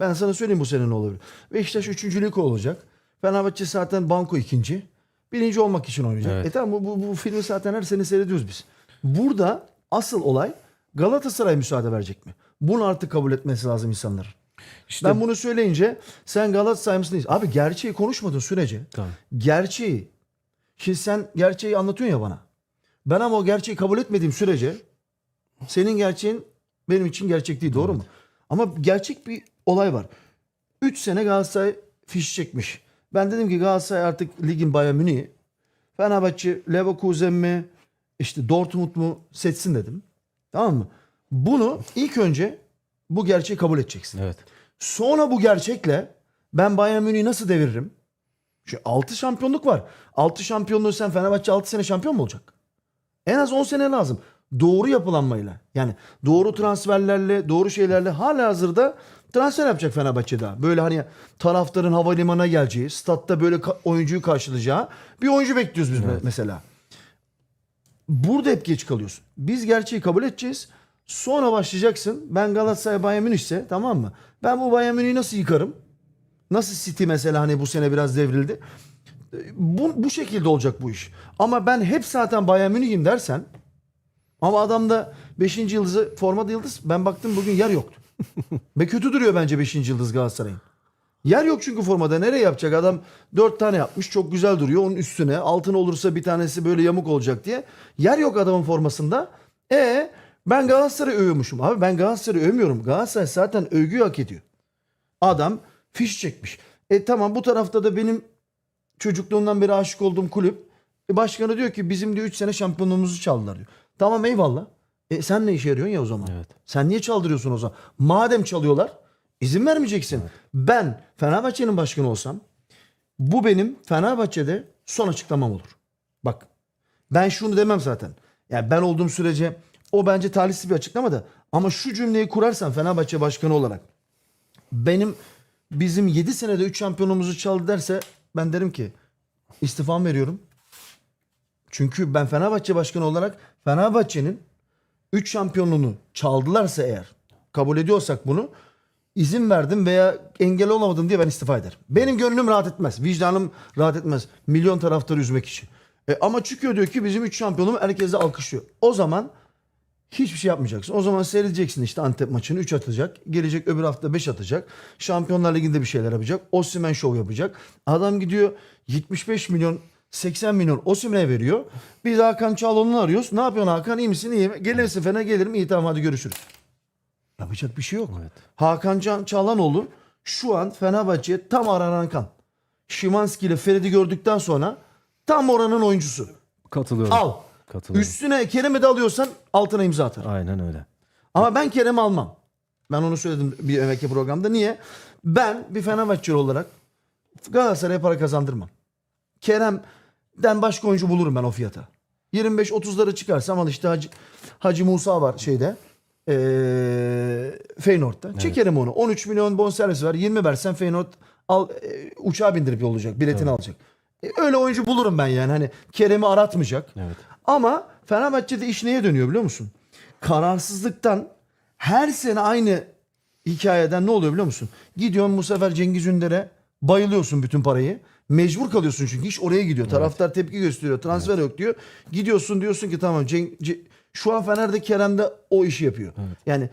Ben sana söyleyeyim bu sene ne olabilir. Beşiktaş üçüncülük olacak. Fenerbahçe zaten banko ikinci. Birinci olmak için oynayacak. Evet. E tamam bu, bu, bu filmi zaten her sene seyrediyoruz biz. Burada asıl olay Galatasaray müsaade verecek mi? Bunu artık kabul etmesi lazım insanların. İşte Ben bunu söyleyince sen Galatasaray mısın? değilsin. Abi gerçeği konuşmadığın sürece Tamam. gerçeği şimdi sen gerçeği anlatıyorsun ya bana. Ben ama o gerçeği kabul etmediğim sürece senin gerçeğin benim için gerçek değil doğru mu? Ama gerçek bir olay var. 3 sene Galatasaray fiş çekmiş. Ben dedim ki Galatasaray artık ligin Bayern Münih'i. Fenerbahçe Leverkusen mi işte Dortmund mu seçsin dedim. Tamam mı? Bunu ilk önce bu gerçeği kabul edeceksin. evet. Sonra bu gerçekle ben Bayern Münih'i nasıl deviririm? Şu 6 şampiyonluk var. 6 şampiyonluğu sen Fenerbahçe 6 sene şampiyon mu olacak? En az 10 sene lazım. Doğru yapılanmayla. Yani doğru transferlerle, doğru şeylerle hala hazırda transfer yapacak Fenerbahçe daha. Böyle hani taraftarın havalimanına geleceği, statta böyle ka- oyuncuyu karşılayacağı bir oyuncu bekliyoruz biz me- mesela. Burada hep geç kalıyorsun. Biz gerçeği kabul edeceğiz. Sonra başlayacaksın. Ben Galatasaray Bayern Münih'se tamam mı? Ben bu Bayern Münih'i nasıl yıkarım? Nasıl City mesela hani bu sene biraz devrildi. Bu, bu şekilde olacak bu iş. Ama ben hep zaten Bayern Münih'im dersen ama adamda 5. yıldızı formada yıldız. Ben baktım bugün yer yoktu. Ve kötü duruyor bence 5. yıldız Galatasaray'ın. Yer yok çünkü formada. Nereye yapacak? Adam 4 tane yapmış. Çok güzel duruyor. Onun üstüne altın olursa bir tanesi böyle yamuk olacak diye. Yer yok adamın formasında. E ben Galatasaray'ı övüyormuşum. Abi ben Galatasaray'ı övmüyorum. Galatasaray zaten övgüyü hak ediyor. Adam fiş çekmiş. E tamam bu tarafta da benim çocukluğumdan beri aşık olduğum kulüp. E başkanı diyor ki bizim diyor 3 sene şampiyonluğumuzu çaldılar diyor. Tamam eyvallah. E sen ne işe yarıyorsun ya o zaman? Evet. Sen niye çaldırıyorsun o zaman? Madem çalıyorlar izin vermeyeceksin. Ben Fenerbahçe'nin başkanı olsam bu benim Fenerbahçe'de son açıklamam olur. Bak ben şunu demem zaten. Yani ben olduğum sürece o bence talihsiz bir açıklama da ama şu cümleyi kurarsan Fenerbahçe başkanı olarak benim bizim 7 senede 3 şampiyonumuzu çaldı derse ben derim ki istifam veriyorum. Çünkü ben Fenerbahçe başkanı olarak Fenerbahçe'nin 3 şampiyonluğunu çaldılarsa eğer kabul ediyorsak bunu izin verdim veya engel olamadım diye ben istifa ederim. Benim gönlüm rahat etmez. Vicdanım rahat etmez. Milyon taraftarı üzmek için. E, ama çıkıyor diyor ki bizim 3 şampiyonluğu herkes alkışlıyor. O zaman hiçbir şey yapmayacaksın. O zaman seyredeceksin işte Antep maçını 3 atacak. Gelecek öbür hafta 5 atacak. Şampiyonlar Ligi'nde bir şeyler yapacak. Osimhen şov yapacak. Adam gidiyor 75 milyon 80 milyon Osimhen'e veriyor. Biz Hakan Çalhanoğlu'nu arıyoruz. Ne yapıyorsun Hakan? İyi misin? İyi. Gelir misin? Fena gelirim. İyi tamam hadi görüşürüz. Yapacak bir şey yok. Evet. Hakan Can Çalhanoğlu şu an Fenerbahçe'ye tam aranan kan. Şimanski ile Feridi gördükten sonra tam oranın oyuncusu. Katılıyorum. Al. Katılıyorum. Üstüne Kerem'i de alıyorsan altına imza atar. Aynen öyle. Ama ben Kerem'i almam. Ben onu söyledim bir evvelki programda. Niye? Ben bir Fenerbahçeli olarak Galatasaray'a para kazandırmam. Kerem'den başka oyuncu bulurum ben o fiyata. 25-30'lara çıkarsam al işte Hacı, Hacı Musa var şeyde. Ee, Feyenoord'da. Çekerim onu. 13 milyon bonservis var. 20 versen Feyenoord al, e, uçağa bindirip yollayacak. Biletini alacak. E, öyle oyuncu bulurum ben yani. Hani Kerem'i aratmayacak. Evet. Ama Fenerbahçe'de iş neye dönüyor biliyor musun? Kararsızlıktan her sene aynı hikayeden ne oluyor biliyor musun? Gidiyorsun bu sefer Cengiz Ünder'e bayılıyorsun bütün parayı. Mecbur kalıyorsun çünkü iş oraya gidiyor. Taraftar tepki gösteriyor. Transfer yok diyor. Gidiyorsun diyorsun ki tamam Cenk, Ce- şu an Fener'de Kerem de o işi yapıyor. Yani